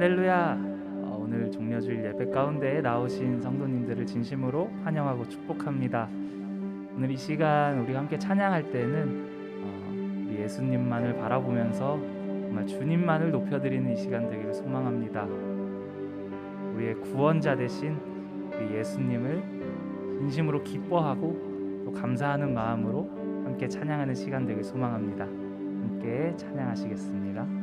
할렐루야. 어, 오늘 종려주일 예배 가운데 나오신 성도님들을 진심으로 환영하고 축복합니다. 오늘 이 시간 우리가 함께 찬양할 때는 어, 우리 예수님만을 바라보면서 정말 주님만을 높여드리는 이 시간 되기를 소망합니다. 우리의 구원자 되신 우리 예수님을 진심으로 기뻐하고 또 감사하는 마음으로 함께 찬양하는 시간 되길 소망합니다. 함께 찬양하시겠습니다.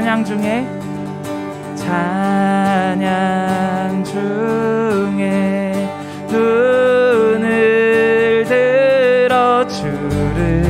찬양 중에 찬양 중에 눈을 들어 주를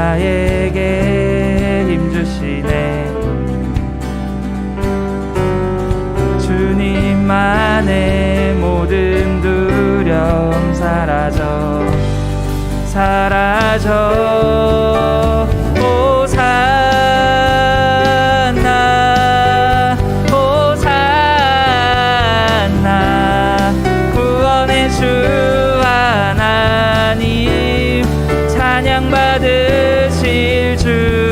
나에게 힘 주시네. 주님만의 모든 두려움 사라져 사라져. 호산나 호산나. 구원의 주 하나님 찬양 받 으실 주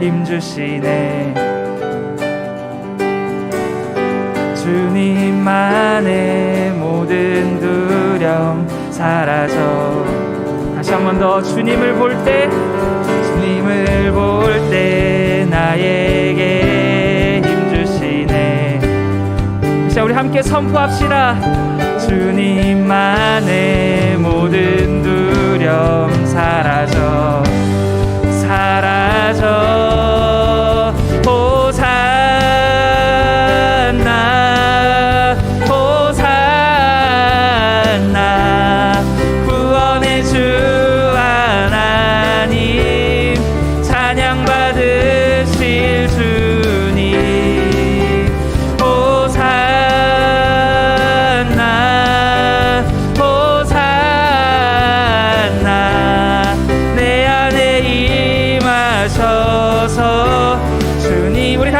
힘주시네. 주님만의 모든 두려움 사라져. 다시 한 번 더 주님을 볼 때 주님을 볼 때 나에게 힘주시네. 자 우리 함께 선포합시다. 주님만의 모든 두려움 사라져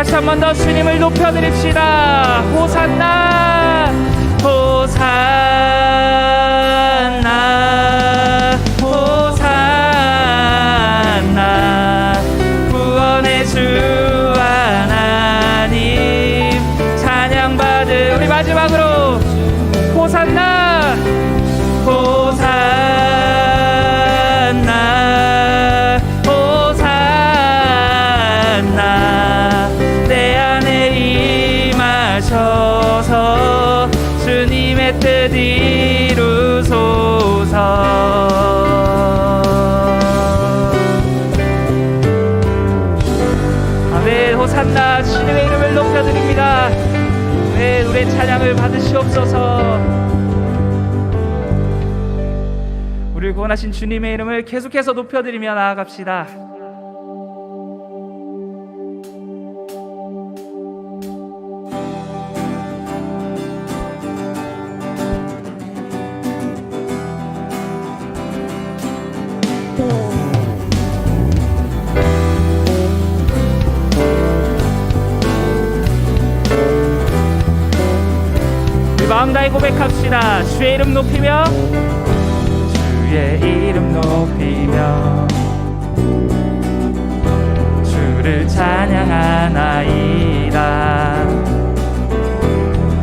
다시 한 번 더 주님을 높여드립시다. 호산나 찬양을 받으시옵소서. 우리를 구원하신 주님의 이름을 계속해서 높여드리며 나아갑시다 고백합시다. 주의 이름 높이며. 주의 이름 높이며. 주를 찬양하나이다.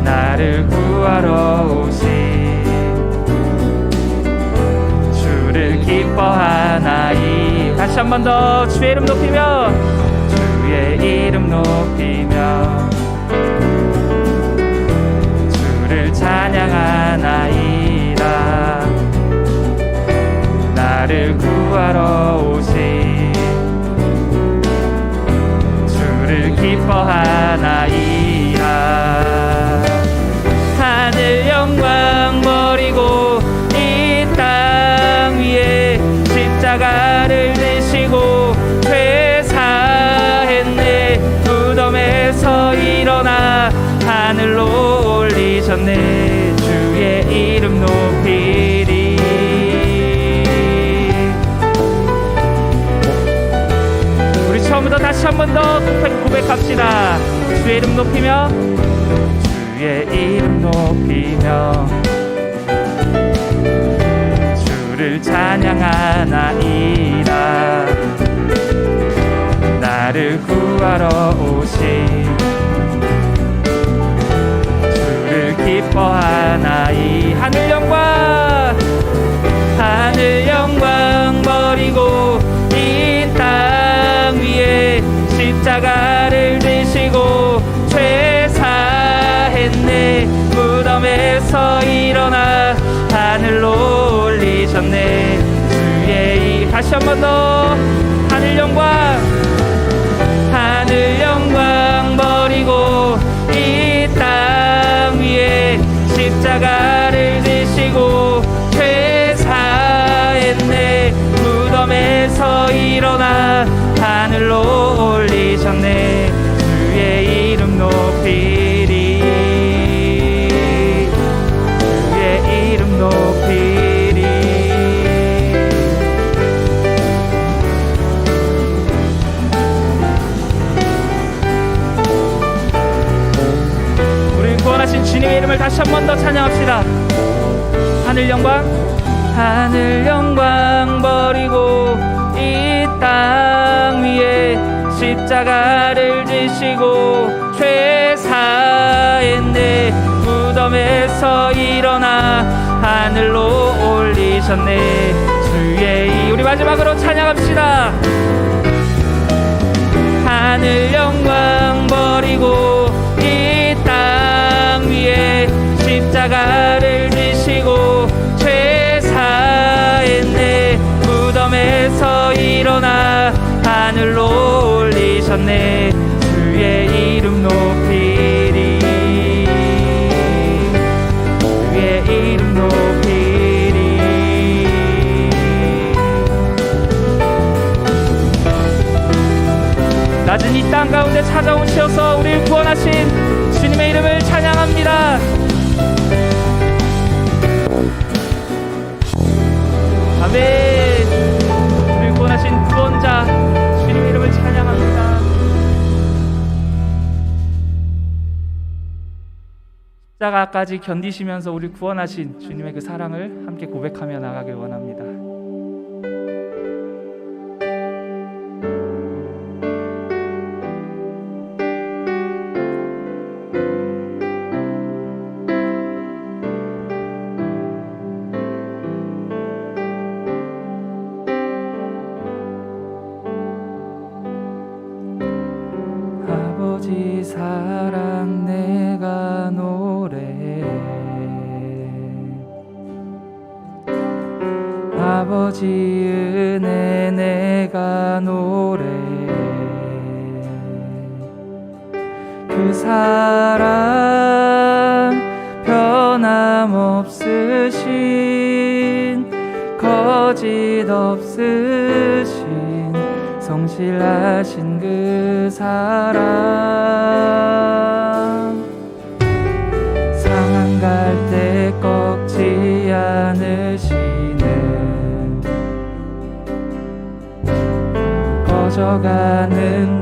나를 구하러 오신 주를 기뻐하나이. 다시 한 번 더. 주의 이름 높이며. 주의 이름 높이며 다시 한 번더 고백, 고백합시다. 주의 이름 높이며 주의 이름 높이며. 주를 찬양하나이다 나를 구하러 오신 주를 기뻐하나이 하 십자가를 지시고 퇴사했네. 무덤에서 일어나 하늘로 올리셨네. 주의 이 다시 한 번 더. 하늘 영광 하늘 영광 버리고 이 땅 위에 십자가를 지시고 퇴사했네. 무덤에서 일어나 주님의 이름을 다시 한 번 더 찬양합시다. 하늘 영광, 하늘 영광 버리고 이 땅 위에 십자가를 지시고 퇴사했네 무덤에서 일어나 하늘로 올리셨네 주의 이 우리 마지막으로 찬양합시다. 하늘 영광 버리고 십자가를 지시고 퇴사했네. 무덤에서 일어나 하늘로 올리셨네. 주의 이름 높이리. 주의 이름 높이리. 낮은 이 땅 가운데 찾아오셔서 우리를 구원하신 아멘. 우리를 구원하신 구원자 주님의 이름을 찬양합니다. 십자가까지 견디시면서 우리 구원하신 주님의 그 사랑을 함께 고백하며 나가길 원합니다. 그 사랑 변함없으신 거짓 없으신 성실하신 그 사랑. 상한 갈때 꺾지 않으시는 꺼져가는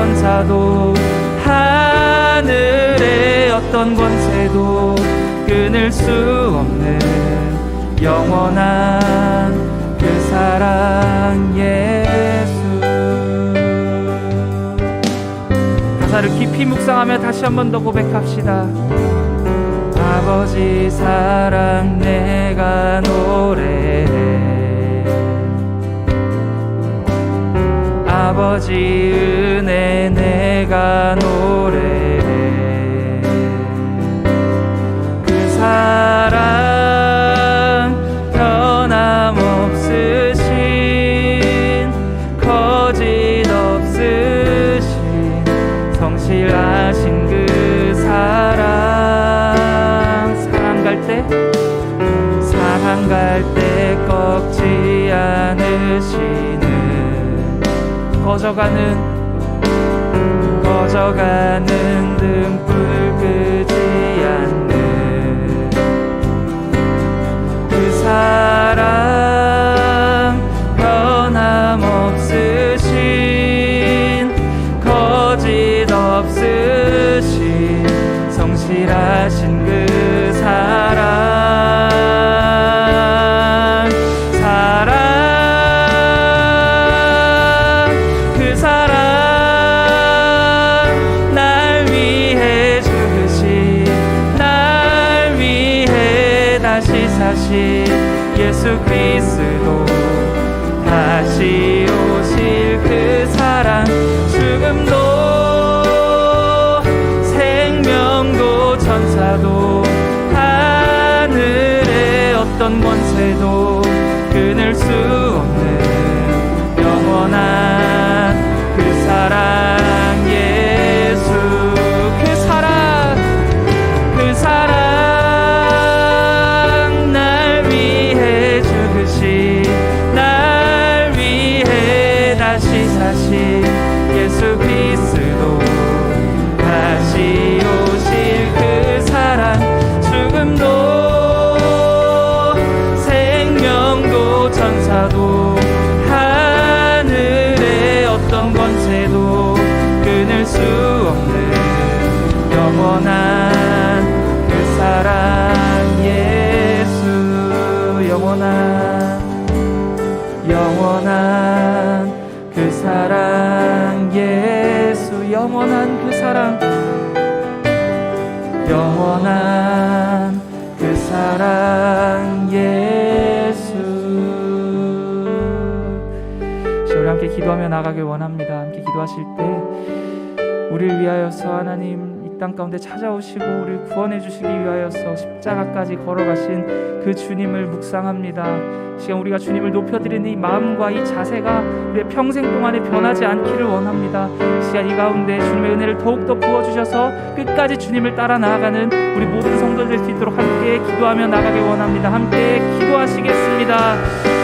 천사도 하늘의 어떤 권세도 끊을 수 없는 영원한 그 사랑 예수. 가사를 깊이 묵상하며 다시 한 번 더 고백합시다. 아버지 사랑 내가 노래 아버지 은혜 내가 노래해. 그사 꺼져가는 꺼져가는 등불 끄 예수 그리스도 다시 나가길 원합니다 함께 기도하실 때 우리를 위하여서 하나님 이 땅 가운데 찾아오시고 우리를 구원해 주시기 위하여서 십자가까지 걸어가신 그 주님을 묵상합니다. 이 시간 우리가 주님을 높여드리는 이 마음과 이 자세가 우리의 평생 동안에 변하지 않기를 원합니다. 이 시간 이 가운데 주님의 은혜를 더욱더 부어주셔서 끝까지 주님을 따라 나아가는 우리 모든 성도들 수 있도록 함께 기도하며 나가길 원합니다. 함께 기도하시겠습니다.